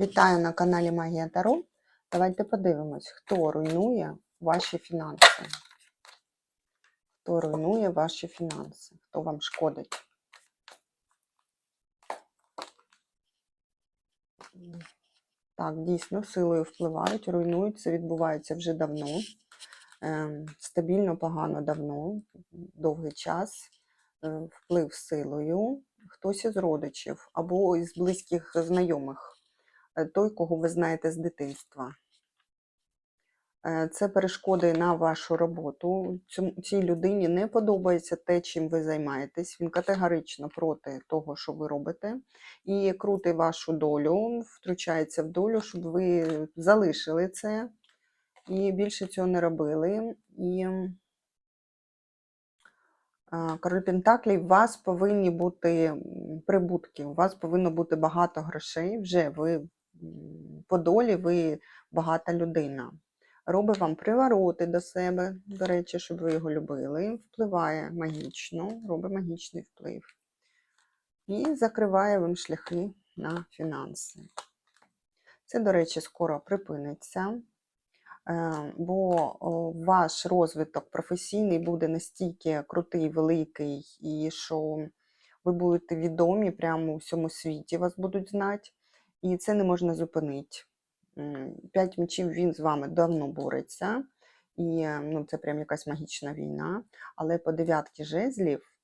Вітаю на каналі Магія Таро. Давайте подивимось, хто руйнує ваші фінанси. Хто руйнує ваші фінанси, хто вам шкодить. Так, дійсно, силою впливають, руйнують. Це відбувається вже давно. Ем, стабільно, погано давно, довгий час. Е, Вплив силою. Хтось із родичів або із близьких знайомих той, кого ви знаєте з дитинства. Е, Це перешкоди на вашу роботу. Цій людині не подобається те, чим ви займаєтесь. Він категорично проти того, що ви робите, і крутить вашу долю, втручається в долю, щоб ви залишили це і більше цього не робили. І Король Пентаклів, у вас повинні бути прибутки, у вас повинно бути багато грошей. Вже ви по долі, ви багата людина. Робить вам привороти до себе, до речі, щоб ви його любили. Впливає магічно, робить магічний вплив. І закриває вам шляхи на фінанси. Це, до речі, скоро припиниться. Е, бо ваш розвиток професійний буде настільки крутий, великий, і що ви будете відомі прямо у всьому світі, вас будуть знати, і це не можна зупинити. П'ять мечів він з вами давно бореться, і ну, це прям якась магічна війна. Але по дев'ятки жезлів,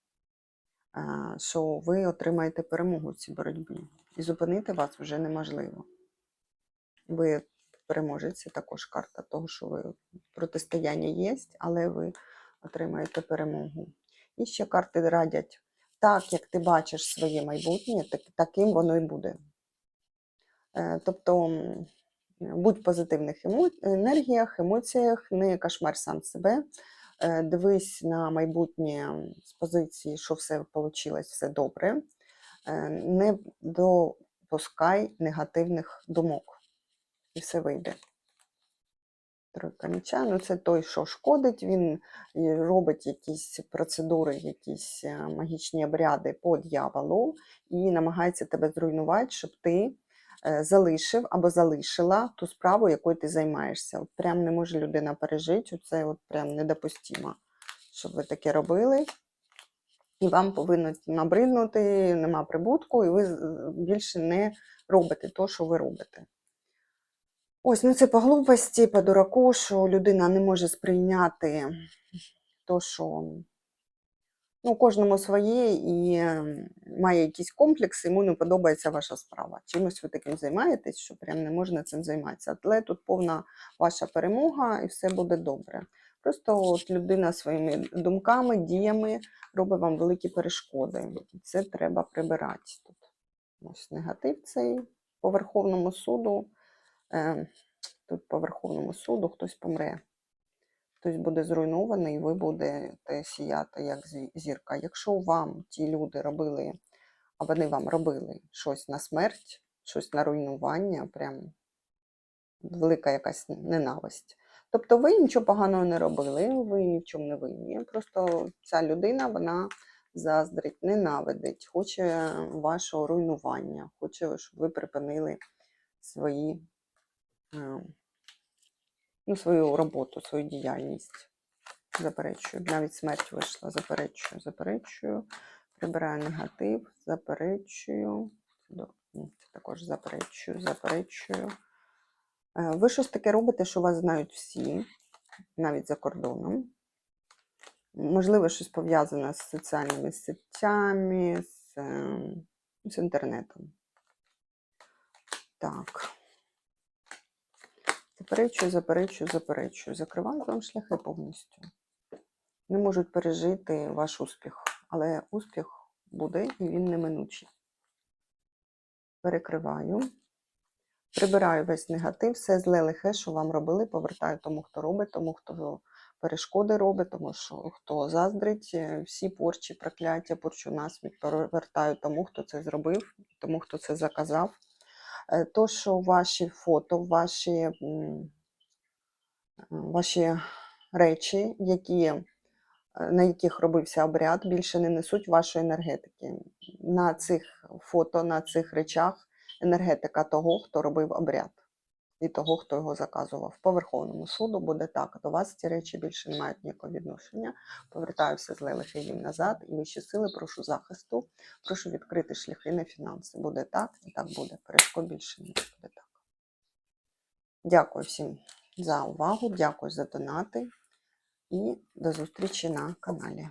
е, що ви отримаєте перемогу в цій боротьбі. І зупинити вас вже неможливо. Ви переможець, також карта того, що ви протистояння є, але ви отримаєте перемогу. І ще карти радять, так як ти бачиш своє майбутнє, так, таким воно і буде. Е, Тобто будь в позитивних енергіях, емоціях, не кошмар сам себе. Е, Дивись на майбутнє з позиції, що все вийшло, все добре. Е, Не допускай негативних думок і все вийде. Тройка ну це той, що шкодить, він робить якісь процедури, якісь магічні обряди по дьяволу і намагається тебе зруйнувати, щоб ти залишив або залишила ту справу, якою ти займаєшся. От прям не може людина пережити, це от прям недопустимо, щоб ви таке робили. І вам повинно набриднути, нема прибутку, і ви більше не робите те, що ви робите. Ось, ну це по глупості, по дураку, що людина не може сприйняти то, що ну, кожному своє і ем, має якісь комплекси, йому не подобається ваша справа. Чимось ви таким займаєтесь, що прям не можна цим займатися. Але тут повна ваша перемога і все буде добре. Просто от людина своїми думками, діями робить вам великі перешкоди. Це треба прибирати тут. Ось негатив цей по Верховному суду. Е, Тут по Верховному суду хтось помре, хтось буде зруйнований, і ви будете сіяти як зірка. Якщо вам ті люди робили, а вони вам робили щось на смерть, щось на руйнування, прям велика якась ненависть. Тобто ви нічого поганого не робили, ви ні в чому не винні. Просто ця людина, вона заздрить, ненавидить, хоче вашого руйнування, хоче, щоб ви припинили свої е, ну, свою роботу, свою діяльність. Заперечую. Навіть смерть вийшла. Заперечую, заперечую. Прибираю негатив, заперечую. Це також заперечую, заперечую. Е, Ви щось таке робите, що вас знають всі, навіть за кордоном. Можливо, щось пов'язане з соціальними сетями, з, ем, з інтернетом. Так. Заперечую, заперечую, заперечую. Закриваю вам шляхи повністю. Не можуть пережити ваш успіх, але успіх буде і він неминучий. Перекриваю. Прибираю весь негатив, все зле лихе, що вам робили, повертаю тому, хто робить, тому, хто перешкоди робить, тому що хто заздрить, е, всі порчі, прокляття, порчу насміх повертаю тому, хто це зробив, тому, хто це заказав. Е, То, що ваші фото, ваші, ваші речі, які, е, на яких робився обряд, більше не несуть вашої енергетики. На цих фото, на цих речах енергетика того, хто робив обряд, і того, хто його заказував. По Верховному суду буде так. До вас ці речі більше не мають ніякого відношення. Повертаю все з левих рівнів назад. І вищі сили, прошу захисту, прошу відкрити шляхи на фінанси. Буде так і так буде. Перешкод більше не буде так. Дякую всім за увагу, дякую за донати і до зустрічі на каналі.